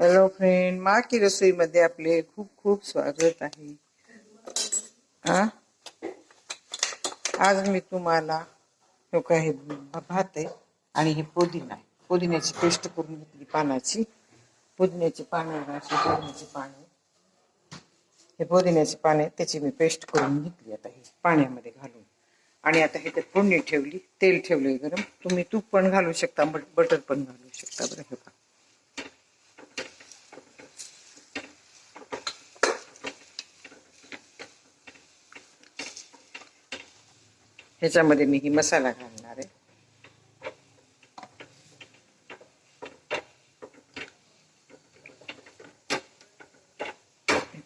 Hello friend मा की रसोईमध्ये आपले खूप खूप स्वागत आहे. आ? आज मी तुम्हाला हे भात आहे आणि हे पुदिना आहे. पुदिन्याची पेस्ट करून घेतली पानाची. पुदिन्याची पानं अशी पुदिन्याची पानं हे पुदिन्याची पाने त्याची मी पेस्ट करून घेतली आता हे पाण्यामध्ये घालून. आणि आता हे त्यात फोडणी ठेवली तेल ठेवलंय गरम. तुम्ही तूप पण घालू शकता बट बटर पण घालू शकता बरं हे ह्याच्यामध्ये मी ही मसाला घालणार आहे.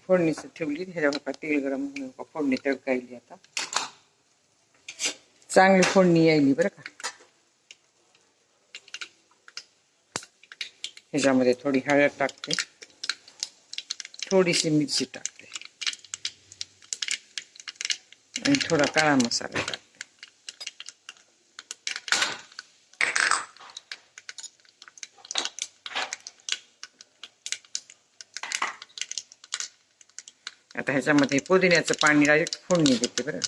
फोडणीच ठेवली ह्याच्या तेल गरम होऊन फोडणी तडकायली आता. चांगली फोडणी यायली बरं का. ह्याच्यामध्ये थोडी हळद टाकते. थोडीशी मिरची टाकते. आणि थोडा काळा मसाला टाकते. आता ह्याच्यामध्ये पुदिन्याचं पाणी डायरेक्ट फोडणी देते बरं.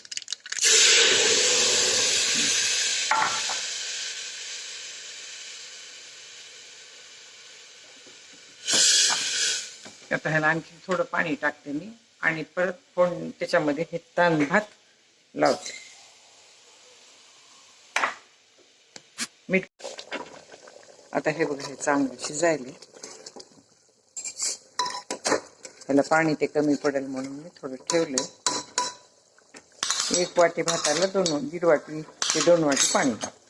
आता ह्याला आणखी थोडं पाणी टाकते मी आणि परत फोड त्याच्यामध्ये हे तांद भात लावते. मीठ आता हे बघा हे चांगलं शिजायले. त्याला पाणी ते कमी पडेल म्हणून मी थोडं ठेवलं एक वाटी भाताला दोन दीड वाटी ते दोन वाटी पाणी टाकते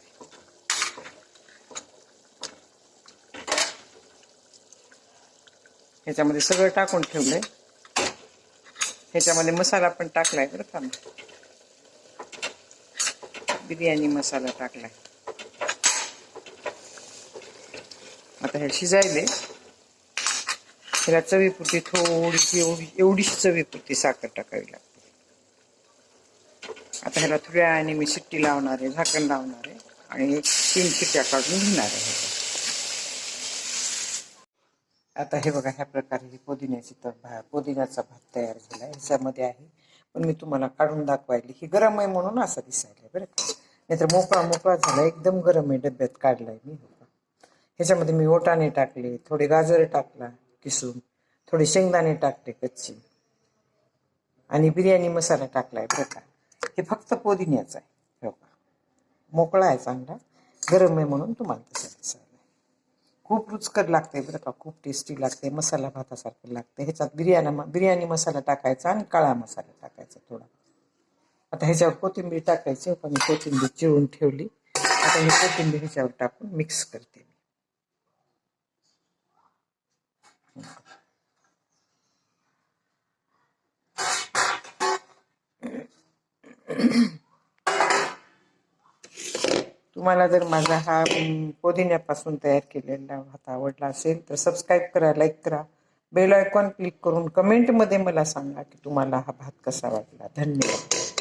ह्याच्यामध्ये सगळं टाकून ठेवलंय. ह्याच्यामध्ये मसाला पण टाकलाय बरं का. बिर्याणी मसाला टाकलाय. आता हे शिजायले. ह्याला चवीपुरती थोडीशी एवढी एवढीशी चवीपुरती साखर टाकावी लागते. आता ह्याला थोड्या आणि मी शिट्टी लावणार आहे झाकण लावणार आहे आणि एक तीन शिट्ट्या काढून घेणार आहे. आता हे बघा ह्या प्रकारे ही पुदिन्याची तर भा पुदिन्याचा भात तयार झाला. ह्याच्यामध्ये आहे पण मी तुम्हाला काढून दाखवायली ही गरम आहे म्हणून असं दिसायला बरं का. नाहीतर मोकळा मोकळा झाला एकदम गरम आहे डब्यात काढलाय मी. ह्याच्यामध्ये मी ओटाणे टाकले थोडे गाजर टाकला किसून. थोडे शेंगदाणे टाकले कच्ची. आणि बिर्याणी मसाला टाकलाय बरं का. हे फक्त पुदिन्याचं आहे. हो का मोकळा आहे चांगला. गरम आहे म्हणून तुम्हाला तसं दिसायला खूप रुचकर लागते बरं का. खूप टेस्टी लागते. मसाला भातासारखं लागते. ह्याच्यात बिर्याणी बिर्याणी मसाला टाकायचा आणि काळा मसाला टाकायचा थोडा. आता ह्याच्यावर कोथिंबीर टाकायची पण मी कोथिंबीर चिरून ठेवली. आता ही कोथिंबीर ह्याच्यावर टाकून मिक्स करते मी तुम्हाला जर माझा हा पुदिन्यापासून तयार केलेला भात आवडला असेल तर सबस्क्राईब करा लाईक करा. बेल आयकॉन क्लिक करून कमेंटमध्ये मला सांगा की तुम्हाला हा भात कसा वाटला. धन्यवाद.